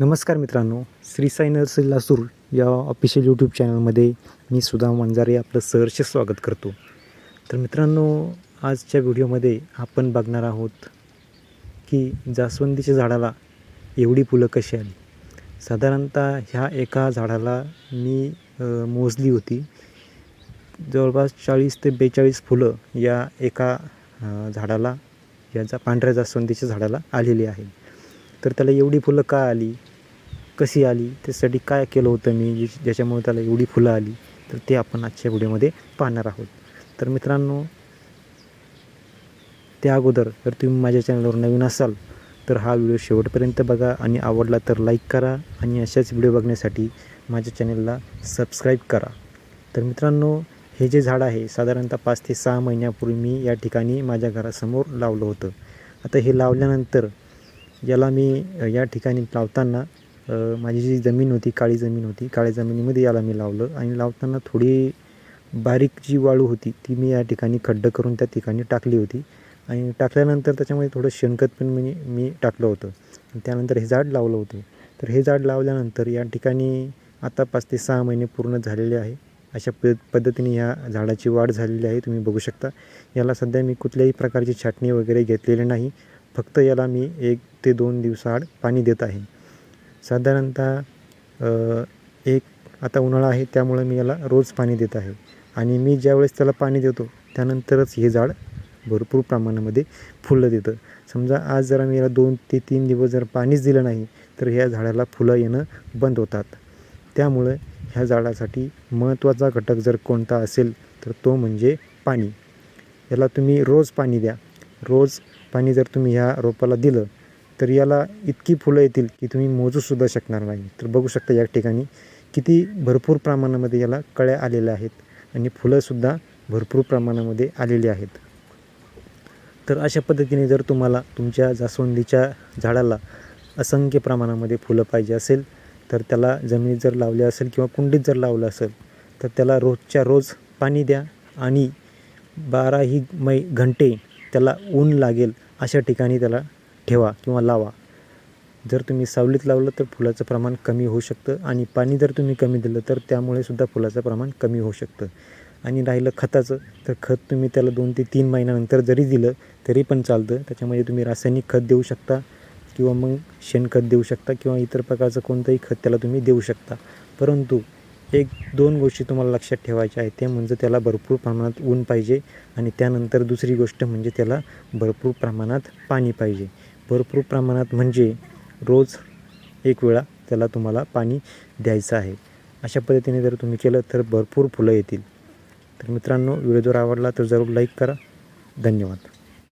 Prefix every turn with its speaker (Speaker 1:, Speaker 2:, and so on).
Speaker 1: नमस्कार मित्रांनो श्री साई नर्सरी लासूर या ऑफिशियल यूट्यूब चॅनलमध्ये मी सुधा वंजारे आपलं सहर्ष स्वागत करतो. तर मित्रांनो आजच्या व्हिडिओमध्ये आपण बघणार आहोत की जास्वंदीच्या झाडाला एवढी फुलं कशी आली? साधारणतः ह्या एका झाडाला मी मोजली होती. जवळपास चाळीस ते बेचाळीस फुलं या एका झाडाला याचा पांढऱ्या जास्वंदीच्या झाडाला आलेली आहे. तर त्याला एवढी फुलं का आली? कशी आली? त्यासाठी काय केलं होतं मी ज्याच्यामुळे त्याला एवढी फुलं आली? तर ते आपण आजच्या व्हिडिओमध्ये पाहणार आहोत. तर मित्रांनो त्या अगोदर जर तुम्ही माझ्या चॅनलवर नवीन असाल तर हा व्हिडिओ शेवटपर्यंत बघा आणि आवडला तर लाईक करा आणि अशाच व्हिडिओ बघण्यासाठी माझ्या चॅनलला सबस्क्राईब करा. तर मित्रांनो हे जे झाड आहे साधारणतः पाच ते सहा महिन्यापूर्वी मी या ठिकाणी माझ्या घरासमोर लावलं होतं. आता हे लावल्यानंतर याला मी या ठिकाणी लावताना माझी जी जमीन होती काळी जमीन होती काळ्या जमिनीमध्ये याला मी लावलं आणि लावताना थोडी बारीक जी वाळू होती ती मी या ठिकाणी खड्डं करून त्या ठिकाणी टाकली होती. आणि टाकल्यानंतर त्याच्यामध्ये थोडं शेणखत पण मी मी टाकलं होतं. त्यानंतर हे झाड लावलं होतं. तर हे झाड लावल्यानंतर या ठिकाणी आता पाच ते सहा महिने पूर्ण झालेले आहे. अशा प पद्धतीने ह्या झाडाची वाढ झालेली आहे तुम्ही बघू शकता. याला सध्या मी कुठल्याही प्रकारची छाटणी वगैरे घेतलेली नाही. फक्त याला मी एक ते दोन दिवसाआड पाणी देत आहे. साधारणतः एक आता उन्हाळा आहे त्यामुळे मी याला रोज पाणी देत आहे. आणि मी ज्यावेळेस त्याला पाणी देतो त्यानंतरच हे झाड भरपूर प्रमाणामध्ये फुलं देतं. समजा आज जरा मी याला दोन ते तीन दिवस जर पाणीच दिलं नाही तर ह्या झाडाला फुलं येणं बंद होतात. त्यामुळं ह्या झाडासाठी महत्त्वाचा घटक जर कोणता असेल तर तो म्हणजे पाणी. याला तुम्ही रोज पाणी द्या. रोज पाणी जर तुम्ही ह्या रोपाला दिलं तर याला इतकी फुलं येतील की तुम्ही मोजूसुद्धा शकणार नाही. तर बघू शकता या ठिकाणी किती भरपूर प्रमाणामध्ये याला कळ्या आलेल्या आहेत आणि फुलंसुद्धा भरपूर प्रमाणामध्ये आलेली आहेत. तर अशा पद्धतीने जर तुम्हाला तुमच्या जास्वंदीच्या झाडाला असंख्य प्रमाणामध्ये फुलं पाहिजे असेल तर त्याला जमिनीत जर लावले असेल किंवा कुंडीत जर लावलं असेल तर त्याला रोजच्या रोज पाणी द्या आणि बाराही मै घंटे त्याला ऊन लागेल अशा ठिकाणी त्याला ठेवा किंवा लावा. जर तुम्ही सावलीत लावलं तर फुलाचं प्रमाण कमी होऊ शकतं आणि पाणी जर तुम्ही कमी दिलं तर त्यामुळे सुद्धा फुलाचं प्रमाण कमी होऊ शकतं. आणि राहिलं खताचं तर खत तुम्ही त्याला दोन ते तीन महिन्यानंतर जरी दिलं तरी पण चालतं. त्याच्यामध्ये तुम्ही रासायनिक खत देऊ शकता किंवा मग शेणखत देऊ शकता किंवा इतर प्रकारचं कोणतंही खत त्याला तुम्ही देऊ शकता. परंतु एक दोन गोष्टी तुम्हाला लक्षात ठेवायच्या आहेत. ते म्हणजे त्याला भरपूर प्रमाणात ऊन पाहिजे आणि त्यानंतर दुसरी गोष्ट म्हणजे त्याला भरपूर प्रमाणात पाणी पाहिजे. भरपूर प्रमाणात म्हणजे रोज एक वेळा त्याला तुम्हाला पाणी द्यायचं आहे. अशा पद्धतीने जर तुम्ही केलं तर भरपूर फुलं येतील. तर मित्रांनो व्हिडिओ जर आवडला तर जरूर लाईक करा. धन्यवाद.